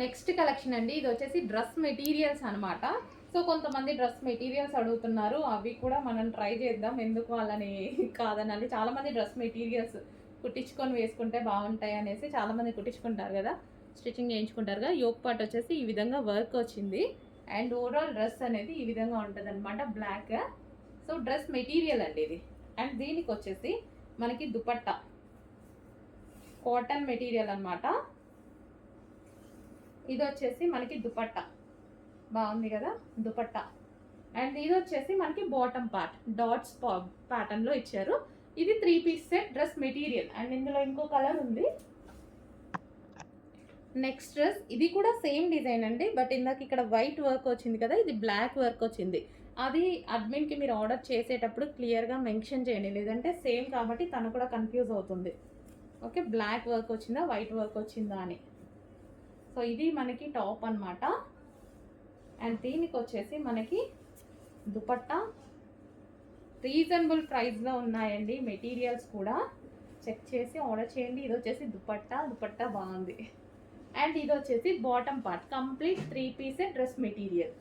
Next collection అండి ఇది వచ్చేసి డ్రెస్ మెటీరియల్స్ అనమాట సో కొంతమంది డ్రెస్ మెటీరియల్స్ అడుగుతున్నారు అవి కూడా మనం ట్రై చేద్దాం ఎందుకు వాళ్ళని కాదనాలి. చాలామంది డ్రెస్ మెటీరియల్స్ కుట్టించుకొని వేసుకుంటే బాగుంటాయి అనేసి చాలామంది కుట్టించుకుంటారు కదా స్టిచ్చింగ్ చేయించుకుంటారు కదా యోక్ పార్ట్ వచ్చేసి ఈ విధంగా వర్క్ వచ్చింది. అండ్ ఓవరాల్ డ్రెస్ అనేది ఈ విధంగా ఉంటుంది అనమాట బ్లాక్. సో డ్రెస్ మెటీరియల్ అండి ఇది. అండ్ దీనికి వచ్చేసి మనకి దుపట్టా కాటన్ మెటీరియల్ అనమాట ఇది వచ్చేసి మనకి దుపట్టా. బాగుంది కదా? దుపట్టా. అండ్ ఇది వచ్చేసి మనకి బాటమ్ పార్ట్ డాట్స్ ప్యాటర్న్లో ఇచ్చారు. ఇది three piece set dress material. And ఇందులో ఇంకో కలర్ ఉంది. నెక్స్ట్ డ్రెస్ ఇది కూడా సేమ్ డిజైన్ అండి బట్ ఇందాక ఇక్కడ వైట్ వర్క్ వచ్చింది కదా ఇది బ్లాక్ వర్క్ వచ్చింది. అది అడ్మిన్కి మీరు ఆర్డర్ చేసేటప్పుడు క్లియర్గా మెన్షన్ చేయండి. లేదంటే సేమ్ కాబట్టి తను కూడా కన్ఫ్యూజ్ అవుతుంది. ఓకే బ్లాక్ వర్క్ వచ్చిందా వైట్ వర్క్ వచ్చిందా అని. సో ఇది మనకి టాప్ అన్నమాట. అండ్ దీనికి వచ్చేసి మనకి దుపట్టా. రీజనబుల్ ప్రైస్లో ఉన్నాయండి మెటీరియల్స్ కూడా. చెక్ చేసి ఆర్డర్ చేయండి. ఇది వచ్చేసి దుపట్టా. దుపట్టా బాగుంది. అండ్ ఇది వచ్చేసి బాటమ్ పార్ట్. కంప్లీట్ త్రీ పీసే డ్రెస్ మెటీరియల్.